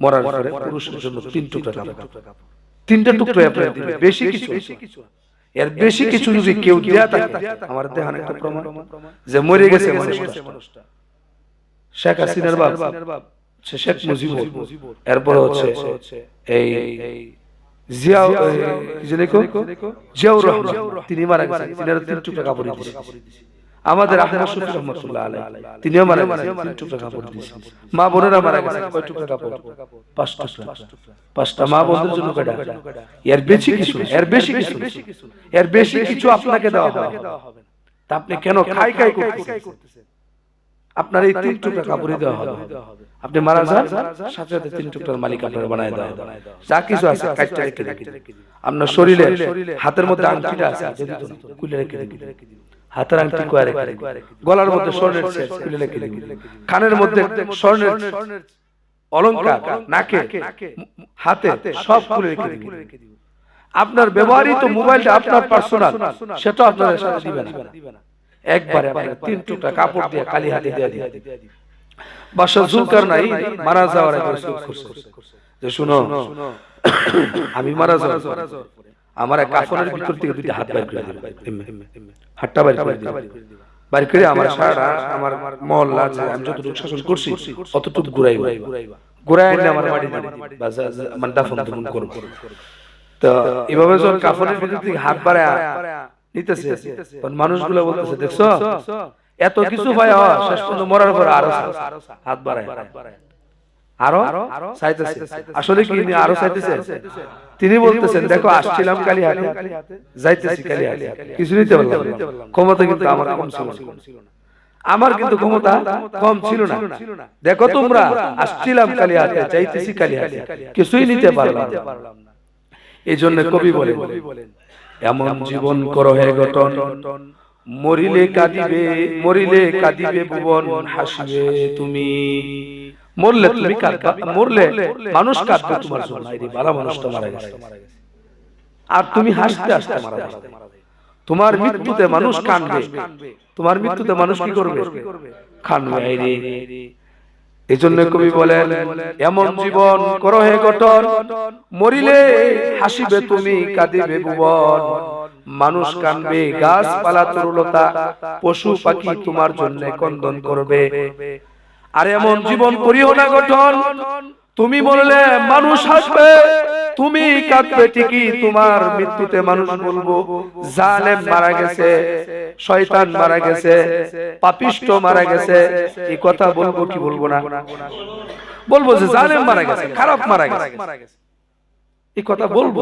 মরার পরে পুরুষের জন্য তিন টুকরা কাপড় তিনটা টুকরো আপনার বেশি কিছু এর বেশি কিছু যদি কেউ দেয়া থাকে আমার দেহান একটা প্রমাণ। যে মরে গেছে মানুষটা। শেখ হাসিনার বাপ। শেখ মুজিবুর। এরপর হচ্ছে এই জিয়াউ এই, কি জানি কো? জিয়াউর রহমান। তিনি মারা গেছেন। তিনি তিন টুকরা কাপড় দিয়েছেন আমাদের আহমদ শফি রহমতুল্লাহ আলাই তিনিও মারা গেছেন তিন টুকরা কাপড় দিয়েছেন। মা বোনেরা মারা গেছেন। কয় টুকরা কাপড়। পাঁচ টুকরা। পাঁচটা মা বোনদের জন্য কয়টা? এর বেশি কিছু এর বেশি কিছু এর বেশি কিছু আপনাকে দেওয়া হবে। তা আপনি কেন খাই খাই করতেছেন? আপনার এই তিন টুকরা কাপড়ই দেওয়া হবে। আপনি মারা যান সাথে সাথে তিন টুকরার মালিক আপনার বানায় দেওয়া হবে। যা কিছু আছে কাটটা রেখে রেখে আপনার শরীরে হাতের মধ্যে আংটিটা আছে যদি খুলে রেখে রেখে হাতের আংটি গলার মধ্যে স্বর্ণের খুলে রেখে রেখে কানের মধ্যে স্বর্ণের অলংকার নাকে হাতে সব খুলে রেখে রেখে আপনার ব্যবহৃত মোবাইলটা আপনার পার্সোনাল সেটা আপনার সাথে দিবেন। না। একবারে আপনাকে তিন টুকরা কাপড় দিয়ে কালি হাতে দিয়ে দিয়ে বাসা জুলকার নাই মারা যাওয়ার আগে যে শুনো আমি মারা যাওয়ার। আমার কাফনের ভিতর থেকে দুইটা হাত বাইর করে দিবে। হাতটা বাইর করে দিবে। বাইর করে আমার সারা আমার মহল্লা যে আমি যতটুকু শাসন করছি অতটুকু ঘুরাই আমার মাটি দাফন করব। তো এভাবে যখন কাফনের ভিতর থেকে হাত বাড়ায় নিতেছে। মানুষগুলো বলতেছে দেখছ এত কিছু ভাই শেষ পর্যন্ত মরার পর আরও হাত বাড়ায়। আরও চাইতেছে। আসলে কি ইনি আরও চাইতেছে? তিনি বলতেছেন দেখো আসছিলাম কালি হাতে যাইতেছি কালি হাতে কিছু নিতে পারলাম না। ক্ষমতা কিন্তু আমার কম ছিল না। আমার কিন্তু ক্ষমতা কম ছিল না। দেখো তোমরা আসছিলাম কালি হাতে যাইতেছি কালি হাতে কিছুই নিতে পারলাম না। এই জন্য কবি বলেন এমন জীবন করো হে গঠন মরিলে কাঁদিবে মরিলে কাঁদিবে ভুবন হাসিবে তুমি। মরলে তুমি কাঁদবা মরলে মানুষ কাঁদবে তোমার জন্য এই বালা মানুষটা মারা গেছে। আর তুমি হাসতে হাসতে মারা যাবে। তোমার মৃত্যুতে মানুষ কাঁদবে তোমার মৃত্যুতে মানুষ কি করবে? কাঁদবে এই রে এই জন্য কবি বলেন এমন জীবন করো হে গঠন। মরিলে হাসিবে তুমি কাঁদিবে ভুবন। মানুষ কানবে গাছপালা তরুলতা পশু পাখি তোমার জন্য কন্দন করবে। আর এমন জীবন করিও না গঠন। তুমি বললে মানুষ হাসবে। তুমি কাঁদবে ঠিকই তোমার মৃত্যুতে মানুষ বলব জালেম মারা গেছে শয়তান মারা গেছে পাপিষ্ট মারা গেছে এই কথা বলব কি বলব না? বলব যে জালেম মারা গেছে খারাপ মারা গেছে। এই কথা বলব।